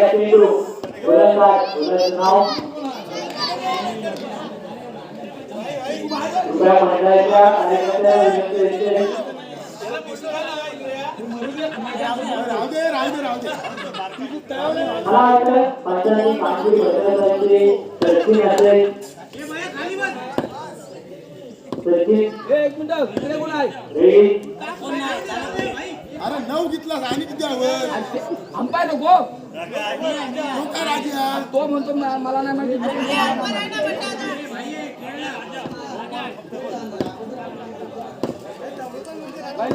चेंडू गोलंदाज गोलंदाज नाव? मंडळाच्या विनंती. मला वाटतं तरतूद असेल. अरे नऊ घेतला आणि किती हवं अंपायर नको. तो काय राजी आहे तो म्हणतो म- मला नाही माहिती.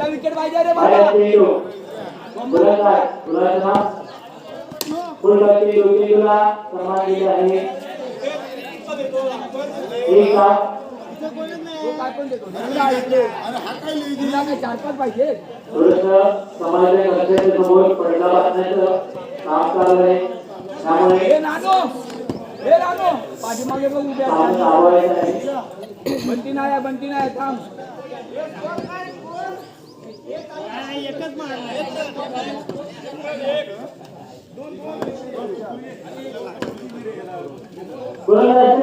विकेट पाहिजे रे बाबा. तो काय? पण देतो तुला. ऐकले. अरे हा काय लिहिली तुला काय चार पाच पाहिजे? थोडस समाजाच्या पडदा बांधण्याचं काम चालू आहे त्यामुळे हे नानो हे नानो पाठीमागे बघ आहे बंटी नाही बंटी नाही थांब गोलंदाज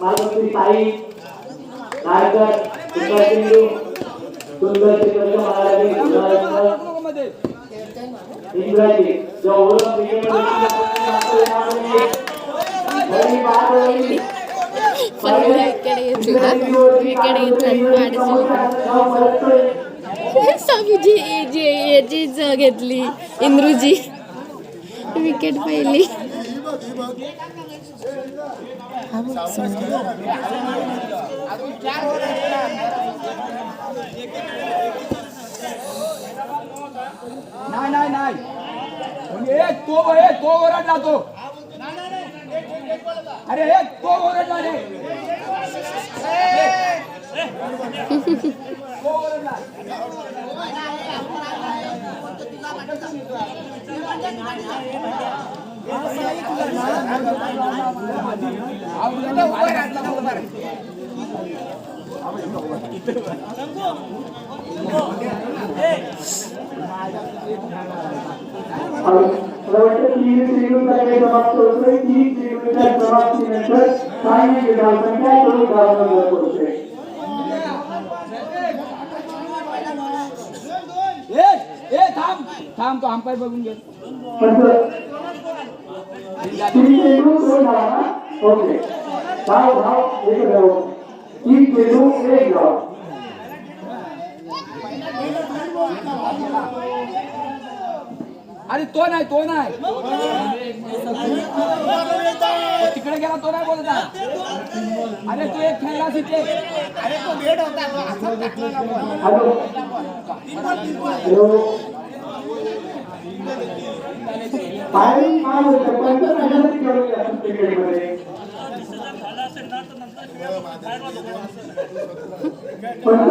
मालमंत्री साई नायकर सुंदर सुंदर नको मध्ये इंग्रजी घेतली इंद्रुजी विकेट पहिली. नाही नाही नाही. ए तो ए तो ओरडला तो अरे ए तो ओरडला रे तो ओरडला आवडलं समाप्तीनंतर काही धावसंख्या करून धावसंख्या करतोय थांब थांब तो अंपायर बघून घे तीन चेंडू दोन धावा ओके धाव धाव एक धाव तीन चेंडू एक धाव अरे तो नाही तो नाही. तिकडे गेला तो नाही बोलत आहे. अरे तू एक खेळला तिथे हॅलो. फायरिंग काय होतं पंच ना पंच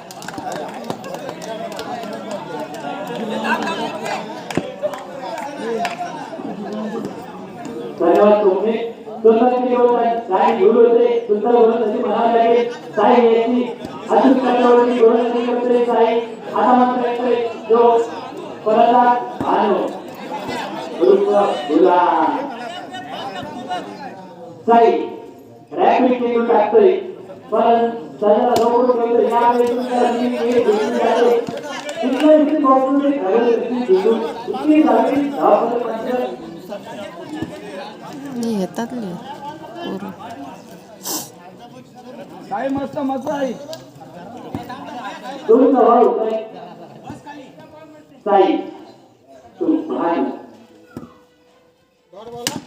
धन्यवाद तुमचे सुंदर किलोमीटर काय घेऊन होते? सुंदर बोलत असे म्हणावे लागेल? साई याची अजून कटावरती गोलंदाजी करते साई. आता मात्र येतोय जो परतला भानो साई रॅपिड चेंडू टाकतोय. पण त्याला लवकर करतोय यावेळी तुमच्या तीन घेऊन जाते. इतकं इथे बॉक्समध्ये इतकी झाली धावपळ येतात नाही पोरं. काय मस्त मस्त आहे. होत आहे साई. तू भाई.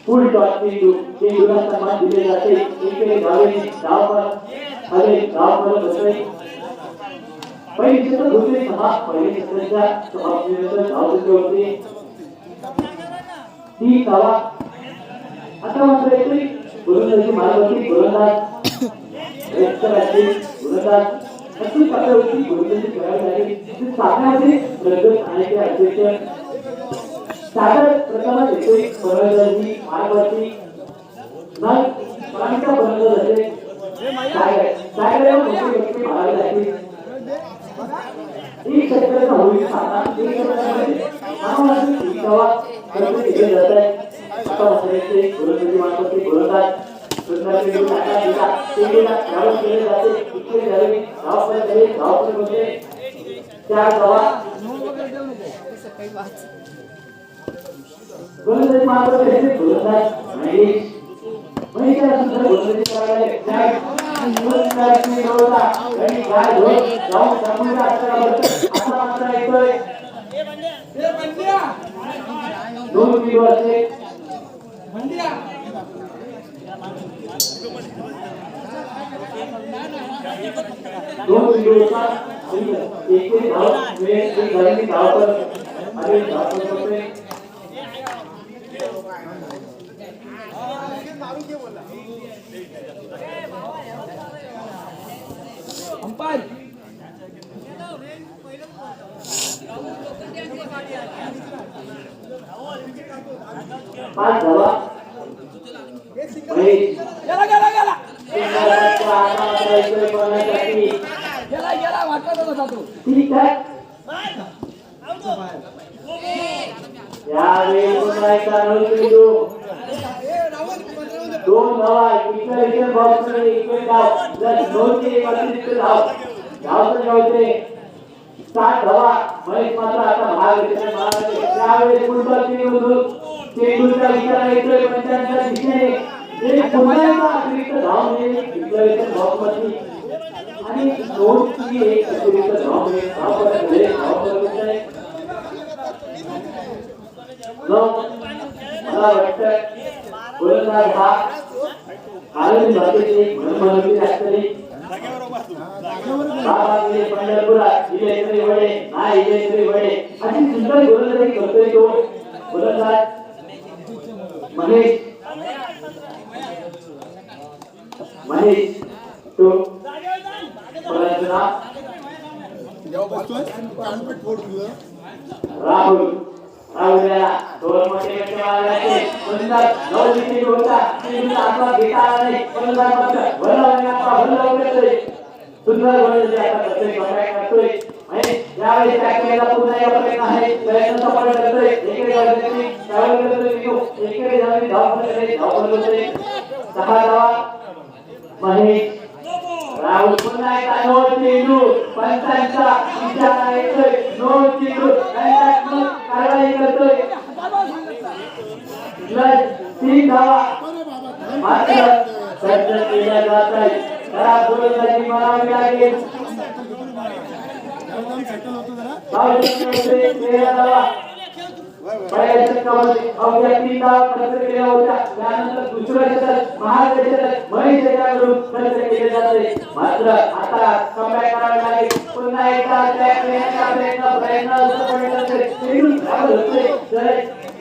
फुल टॉस चेंडू चेंडूला सन्मान दिले जाते. एकडे धावे धाव पर हवे धाव पर बसते पहिली क्षेत्र दुसरी सहा पहिली क्षेत्राच्या समाप्तीनंतर धाव होती. ती धावा आता मात्र येतोय गोलंदाजी मार्गावरती गोलंदाज रेस्टराची अशी गोलंदाजी करावी लागेल. प्रगत आणि अध्यक्ष सागर येतोय गोलंदाज असेल सागर सागर मोठी गोष्टी मारावी एक होईल सामना एक जात आहे आता म्हणायचे गोलंदाजी मानवते गोलंदाज सुंदर खेळून टाकला गेला ते गेला केले जाते इकडे जावे धाव परत झाले धाव परत होते चार धावा गोलंदाजी मानवते हे गोलंदाज महेश महेशला सुंदर गोलंदाजी करायला गोलंदाजी मिळवला. आणि गाय धुवून जाऊन समोरच्या अक्षरावर असा मात्र येतोय दोन किलो असे दोन किलोचा आणि एक एक धाव वेळ एक झालेली धाव पर आणि धाव पर करतोय. अंपायर पाच धावा महेश गेला गेला गेला गेला गेला वाटत होता ठीक आहे यावेळी पुन्हा एकदा दोन धावा इकडे इकडे बॉक्स इकडे धाव जर दोन ते एक असेल धाव धाव तर सात धावा महेश मात्र आता भाग घेतला त्यावेळेस पुढचा चेंडू चेंडूचा विचार येतोय पंचांच्या दिशेने पुन्हा एकदा अतिरिक्त धाव मिळेल आणि दोनची एक अतिरिक्त धाव मिळेल धाव परत मिळेल धाव परत मिळेल मला वाटतं गोलंदाज हा आनंद मनमनवी बाबांनी पंढरपुरात इले इकडे वळे ना इले इकडे वळे अशी सुंदर गोलंदाजी करतोय तो गोलंदाज महेश महेश तो राहुल राहुलला दोन मोठे गट्टे मारले सुंदर नऊ विकेट होता चेंडूचा आस्वाद घेता आला नाही गोलंदाज मात्र भरला आता भरला उघडतोय सुंदर गोलंदाजी आता करतोय कॉन्टॅक्ट करतोय महेश यावेळी टॅकलेला पुन्हा या प्रयत्न आहे प्रयत्न सफल करतोय? एकडे गोलंदाजी त्यावेळी करतोय निघू एकडे धाव करतोय धाव करतोय सहा धावा महेश राहुल पुन्हा एकदा नो चेंडू पंचांचा येतोय नो चेंडू रक्षात्मक कारवाई करतोय तीन धावा मात्र सज्ज केल्या जात आहे जरा गोलंदाजी मारावी लागेल एकदम सेटल होतो जरा धाव जिंकण्याचे तेरा धावा पहिल्या षटकामध्ये अवघ्या तीन धावा खर्च केल्या होत्या. त्यानंतर दुसरं षटक महाराष्ट्र षटक महेश याच्याकडून खर्च केले जाते. मात्र आता कमबॅक करावे लागेल. पुन्हा एकदा attack करण्याचा प्रयत्न प्रयत्न सफल करते चेंडू धावत होते. तर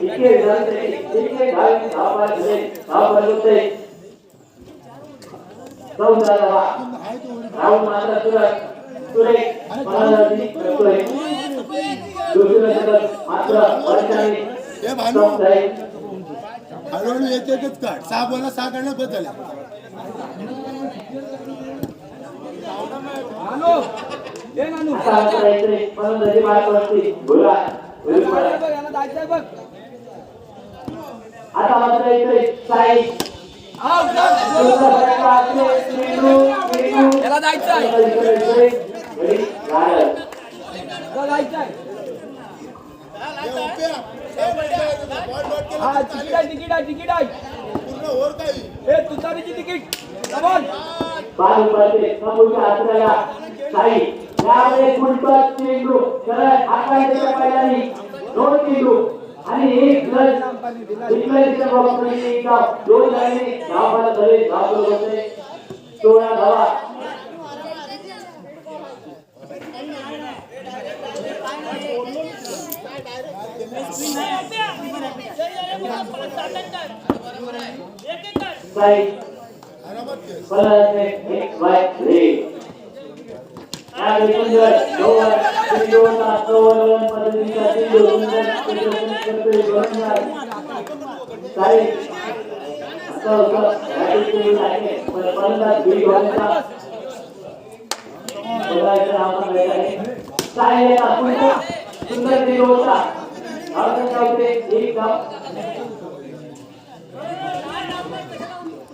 इथे झाले इथे धाव धाव बाद झाले. धाव बाद होते. वरी. राहुल मात्र सुरत सुरेख फलंदाजी करतोय मात्र हे झाले. हळूहळू एक एकच काढ सहा बोला सहा ए नानू आता मात्र येते साई हा तिकीट आहे तिकीट आहे तिकीट आहे ए तुतारीची तिकीट. दोन चेंडू आणि एक एक दोन गावाला धाव बाद झाले धाव बरोबर होते सोळा धावा साई एक वाय झेड यावेळी सुंदर दोन तीन दोन तास दोन पद्धतीचा तीन दोन सुंदर करतोय गोलंदाज साई असं सुंदर तीन होता एक धाव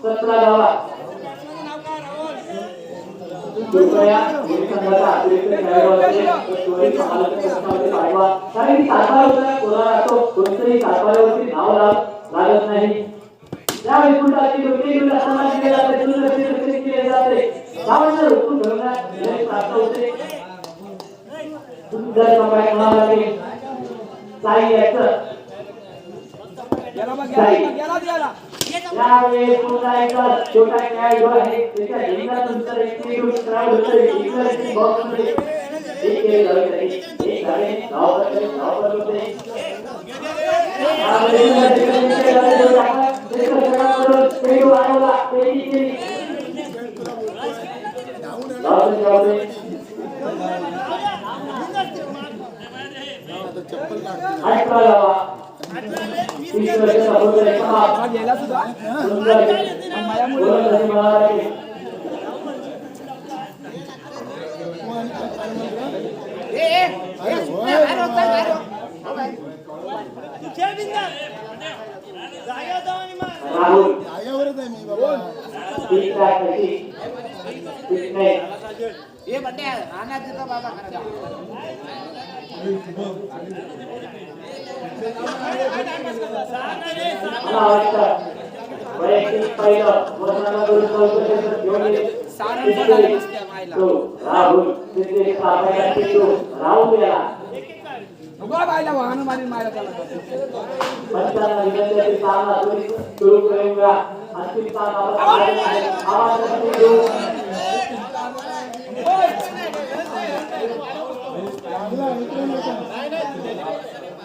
सतरा कारण की कोणाला धाव लाव लागत नाही त्यावेळी पुढाची योग्य योग्य सन्मान केले जाते? दुर्लक्षित केले जाते धरण्यात प्राप्त होते. कमाई साई गेला यावेळी पुन्हा एकदा छोटा आहे त्याच्या हिंगानंतर एक बॉक्समध्ये एक झाले एक झाले धाव धाव झाले तिकडे खेळाडूकडून चेंडू आणला पेटी केली धावते धावते आता चप्पल काढतो अठरा धावा तीस वर्षाचा होतोय हा समाप्त. गेला सुद्धा सुंदर गोलंदाजी म्हणावं लागेल अरे होय ये जागेवरच आहे मी बाबा ठीक ठाक कशी ठीक नाही मला वाटतं वैयक्तिक पहिलं वजनाकडून चौकशीचं घेऊन ये. तो राहुल तिथे सापडला चेंडू राहुल गेला नको बायला वाहन मारी मारा त्याला पंचांना विनंती सामना तुम्ही सुरू करूया अंतिम सामना आवाज चेंडू डॉट अंपायर देणार अंपायर भागात नाही या विरुद्ध फटका इथे चेंडू तयार होतोय इकडे इकडे धावी धाव करते धाव होते कोणी गेला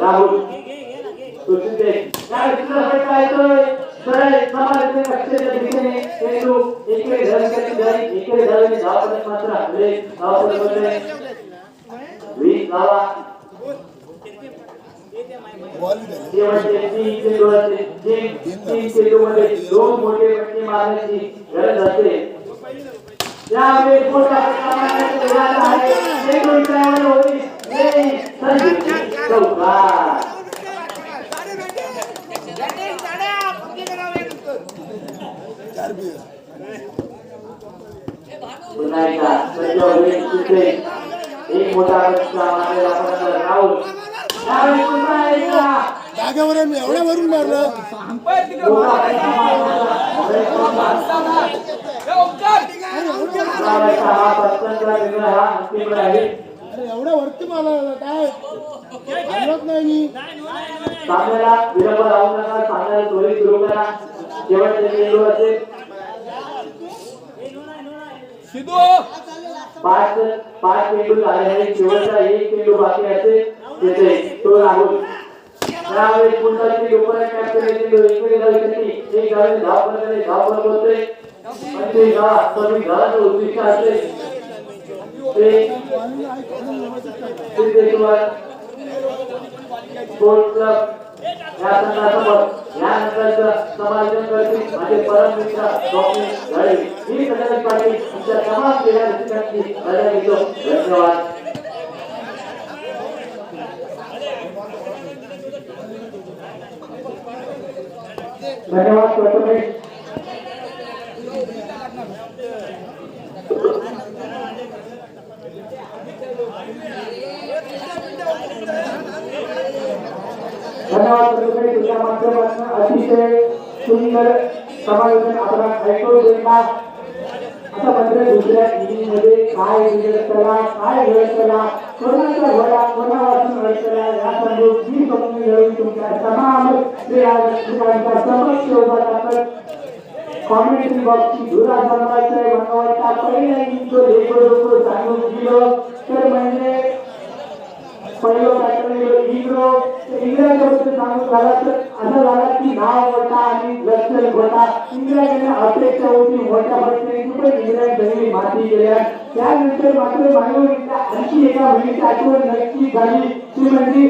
राहुल. वीस धावा चेंडूमध्ये दोन मोठे फटके मारण्याची गरज असते. त्यावेळी चौकार. पुन्हा एकदा एक मोठा राहुल एकदा जागेवर मी एवढ्या वरून मारलं हा अंतिम अरे एवढ्या वरती मारलं काय? मारत नाही मी. सामन्याला विलंब राहू नका सामन्याला त्वरित सुरू करा शेवटचे चेंडू असेल सिद्धू! पाच पाच चेंडू झाले आहे शेवटचा एक चेंडू बाकी असेल तिथे तो राहुल त्यावेळी कॅप्टन चेंडू जाऊ शकते एक गाडी धाव करते धाव करत. होते आणि ते गाव कमी घराचं उद्दिष्ट असेल ते करतील माझे परम मित्र डॉक्टर घडे मी पाटील तुमच्या तमाम केल्या रसिकांची घेतो धन्यवाद धन्यवाद प्रथमेश. धन्यवाद माध्यमातून. अतिशय सुंदर ऐकून आता मात्र दुसऱ्या काय विजय करा काय घडत करा कोणापासून घडत करा या संदर्भात मी समजून घेऊन तुमच्या तमाम क्रीडांचा समक्ष उभा कॉमेंट्री बॉक्सची धुरा बनवायचा आहे बनवायचा पहिला इनिंग जो लेखो सांगून दिलं तर म्हणजे पहिलं बॅटरी इग्रो इंग्रजाबद्दल सांगून झाला तर असं झालं की नाव मोठा आणि लक्षण मोठा इंग्रजांना अपेक्षा होती मोठ्या पद्धतीने पण इंग्रज माती गेल्या. त्यानंतर मात्र मानवरीच्या आणखी एका मुलीची आठवण नक्की झाली. ती म्हणजे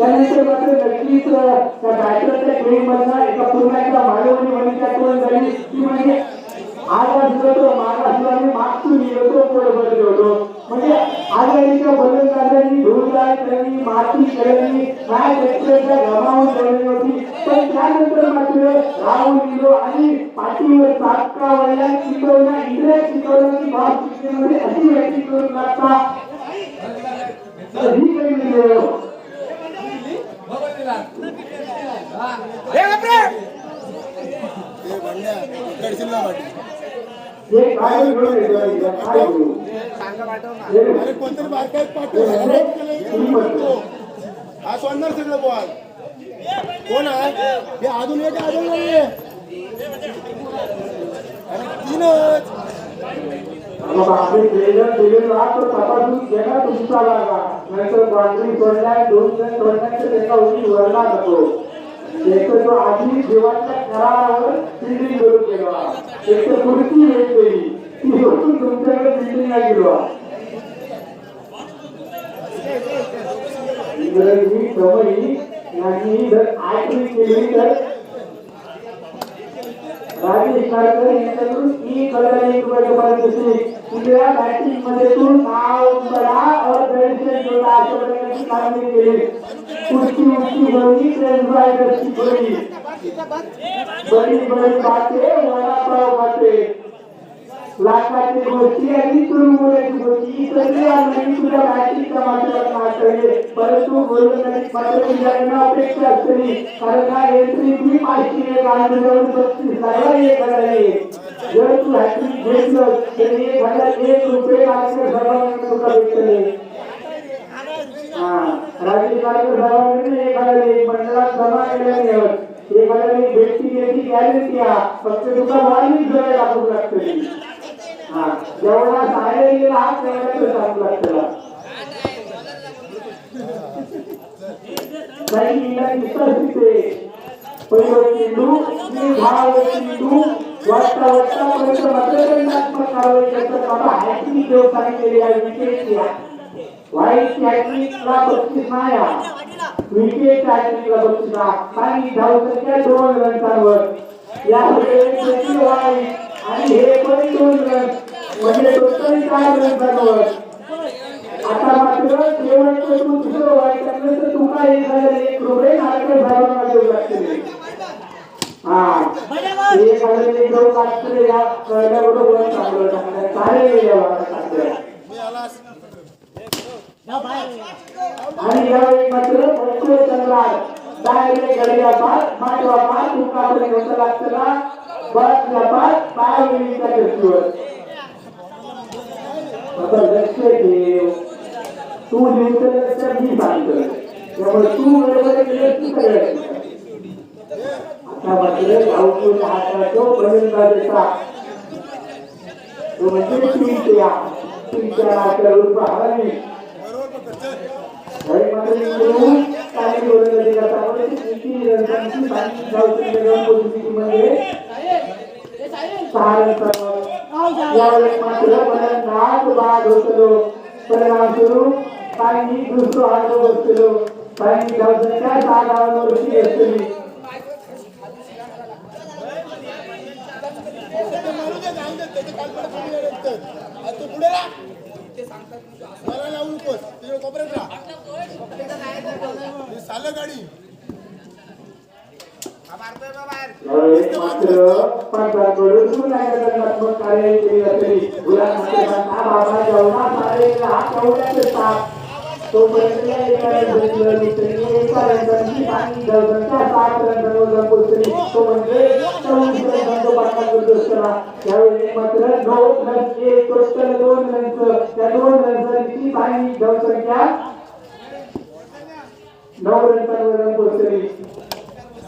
त्यानंतर मात्र नक्कीच त्या बॅटरच्या खेळीमधला एका पूर्ण एका मानवणी मुलीची आठवण झाली? ती म्हणजे आवाज होतो मागास आणि मागसून येतो बरोबर होतो? म्हणजे आघाडीच्या बलंदाजांनी धुळदार करणी माती करणी काय एक्सप्रेसला गमावून ठेवली होती. पण त्यानंतर मात्र राहून गेलो आणि पाठीवर चाटका वळला. शिकवला इंग्रज शिकवलं की भाव शिकण्यामध्ये अशी व्यक्ती करून लागता ही काही कोणतरी बारकाईत पाठव हा सोडणार सगळं बॉल. कोण आहे? हे अजून एक अजून नाही अरे तीनच. दिलेलो तर तपासून घ्या तुमचा लागा. नाहीतर बाउंड्री सोडलाय दोन जण तर त्याचा उडी वरला जातो एकतर तो आधी देवाच्या करारावर फिल्डिंग करून गेलो. एकतर पुढची वेळ गेली ती वरून तुमच्याकडे नाही गेलो. इंग्रजी कमई यांनी जर केली तर राजेश नारकर यांच्याकडून एक हजार एक रुपये पर्यंतची बॅटिंग नाव और जोडा अशा प्रकारची कामगिरी केली ट्रेन बाते वडापाव बाते लाखाची गोष्टी आणि तुरुंगाची गोष्टी ही आम्ही तुझ्या बॅटिंगच्या माध्यमातून परंतु बोलून मात्र अपेक्षा असली. कारण का एंट्री तुम्ही पाचशे एक आणि बत्तीस एक जर तू हॅट्रिक घेतलं तर एक हजार एक रुपये लागले सर्वांना भेटले. हा राजेश एक हजार एक मंडळात जमा केल्याने भेटती याची गॅरंटी फक्त तुला वाढीच जरा लागते. जेवढा साहेब गेला हा तेवढा तो टाकू लागते काही पर्यंत मतदानात्मक कारवाई करतात बाबा आहे वाईट बक्षीस विकेट बक्षीस आणि धावसंख्या दोन रनवर या सगळे आणि हे पण दोन रन. म्हणजे टोटल काय म्हणतात आता मात्र शेवटचं दुसरं वाईट तर तुला एक झालं एक रुपये नारळ साहेबांना लागतील हा एक हजार एक या कळल्याबरोबर चांगलं टाकलं आणि यावेळी मात्र बच्चो चंद्रार डायरेक्ट गडीला पास माटवा पास तुकापर्यंत होता लागतला बसला दृष्टीवर आता लक्ष ठेव तू लिहितं लक्ष मी सांगतो त्यामुळे तू बरोबर केलं तू सगळं आता मात्र गावकीच्या हाताचा फलंदाजाचा तो म्हणजे तुमच्या तुमच्या नाट्या रूपाने बरोबर पकड चल काही मात्र निवडून काही गोलंदाजी करतात म्हणजे किती रनची बाकी गावची जगन परिस्थितीमध्ये सहा रन यावेळी मात्र नाग बाद होतो परिणाम स्वरूप दुष्ट दुसरं हात बसलो काही धावसंख्या सहा धावांवरती ते आता तू पुढे मला लावू नकोस तुझ्या कोपऱ्यात राहा गाडी मात्र पंचांकडून कार्य केली बाबा जेवणा साप एका आणि सात रंगांवर पोचली तो म्हणजे चौवीस रंगांचा पाठा करत असताना त्यावेळी मात्र एक दोन रंग त्या दोन रंगांची नऊ रंगांवर पोचली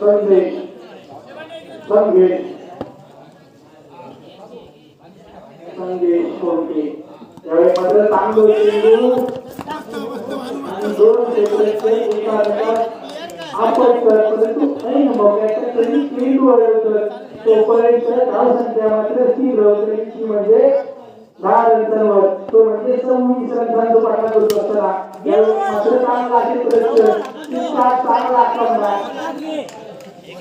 काहीच करा तुझी कोणते? त्यावेळी मात्र चांगलं चेंडू आणि दोन आपण परंतु ऐन चेंडू तोपर्यंत धाव संख्या मात्र म्हणजे दहा रनवर तो म्हणजे सव्वीस रनचा पाठा करतो असताना. यावेळी मात्र चांगला असेल प्रश्न. चांगला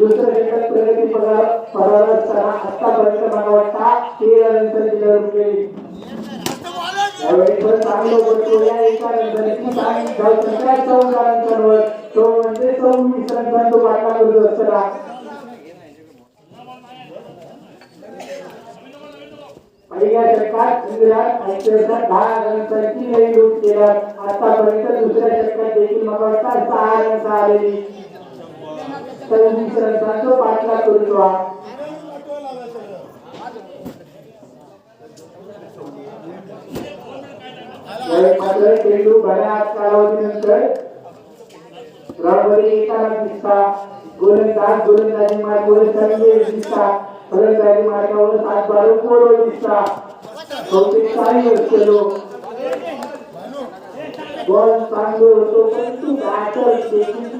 दुसरं षटक प्रगती पगार पगार असताना आतापर्यंत मला वाटता तेरा गेली पण चांगलं पडतो या एका चौदा तो म्हणजे तो पाठला करतो असताना पहिल्या षटकात इंग्लंड दहा रनची लई केला. आतापर्यंत दुसऱ्या षटकात देखील मला वाटतं सहा रन आलेली सव्वीस रनचा पाठला करतो हा यावेळी मात्र चेंडू बऱ्याच कालावधीनंतर ग्राउंडमध्ये येताना दिसता गोलंदाज गोलंदाजी मार्गावर संदेश दिसता फलंदाजी मार्गावर सात बारू पोरं दिसता बहुतेक काही असलेलो बॉल चांगलं होतो परंतु बॅटर देखील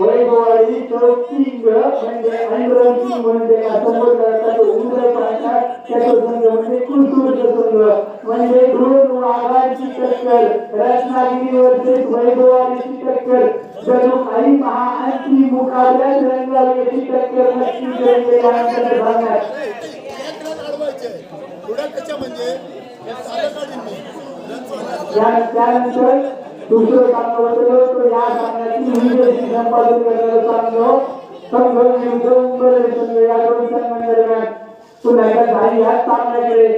वैभवाडी चौकिंग म्हणजे अंडरकिंग म्हणजे जातो उंदर पाठा त्याचा संघ म्हणजे कुलसूरचा संघ. म्हणजे दोन वाघांची टक्कर. रत्नागिरीवरचे वैभवाडीची टक्कर. जणू काही महाअंती मुकाबल्यात रंगावयाची टक्कर नक्की जमलेल्यानंतर सांगण्यात एक रन अडवायचे थोड्या त्याच्या म्हणजे साल्या गाडींनी रन सोडणार त्या- त्यानंतर दुसरं सामना होतं तो या सामन्याची विजयी संपादन करणारा सामना संघ विरुद्ध मुंबई संघ या दोन संघांदरम्यान पुन्हा एकदा झाली ह्या सामन्याकडे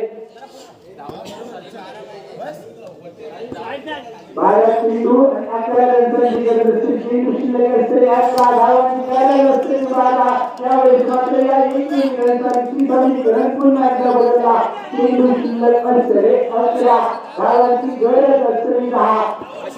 बारा चेंडू आणि अकरा रनची गरज असते चेंडू शिल्लक असते अकरा धावांची गरज असते बारा यावेळेस मात्र या एक एक रनची समीकरण पुन्हा एकदा बदलला चेंडू शिल्लक असते अकरा धावांची गरज असते दहा इथं घेतो चल. इथं घेतो ना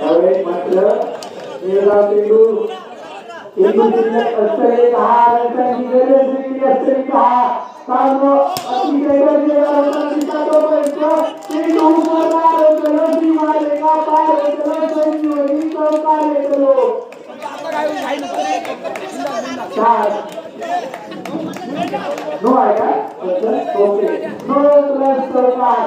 यावेळेस मात्र देवराव चेंडू चेंडू शिल्लक असतले दहा रनची गरज देखील असतली दहा सामनो अतिशय गरजेचा रनचा तोपर्यंत चेंडू no, गलती no, का no, चला no, चौकार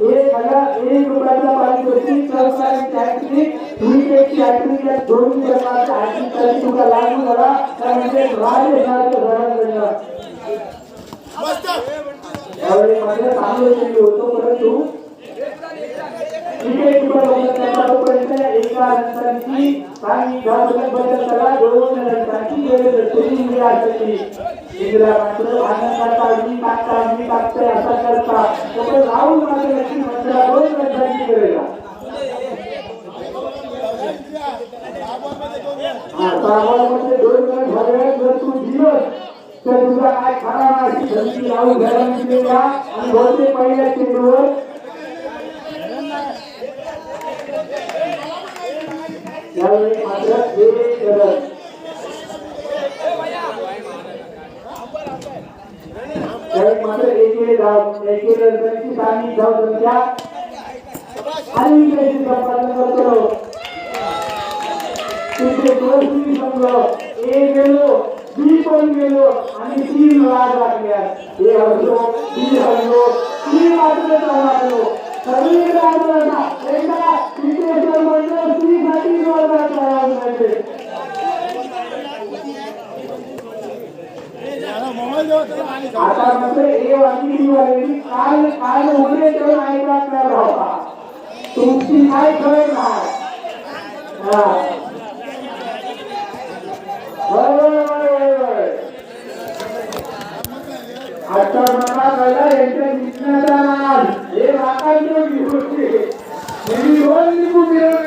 एक हजार एक रुपयाचा पारितोषिक सहकारी एक फॅक्टरी या दोन तुला लागू झाला. कारण ते राजसारखं घरात घडलं मस्त. त्यावेळी माझ्या चांगलं केली होतो परंतु तर तुझा काय खरा नाही घरामध्ये आणि बहुतेक पहिल्या चेंडूवर यावेळी मात्र एक रन त्यावेळी मात्र एकेरी धाव एकेरी रनची सामी धाव संख्या आणि विकेटची संपादन करतो तिथे दोन संघ गेलो बी पण गेलो आणि तीन लाज लागल्या हे हरलो बी हरलो तीन मात्र लागलो सगळी लागलो एकदा आता म्हणजे ए वाटली ती वाटली काल तुमची काय खरं आता मला कळलं यांच्या विज्ञानाचा नाम हे वाकांची गोष्टी Ele olha e ele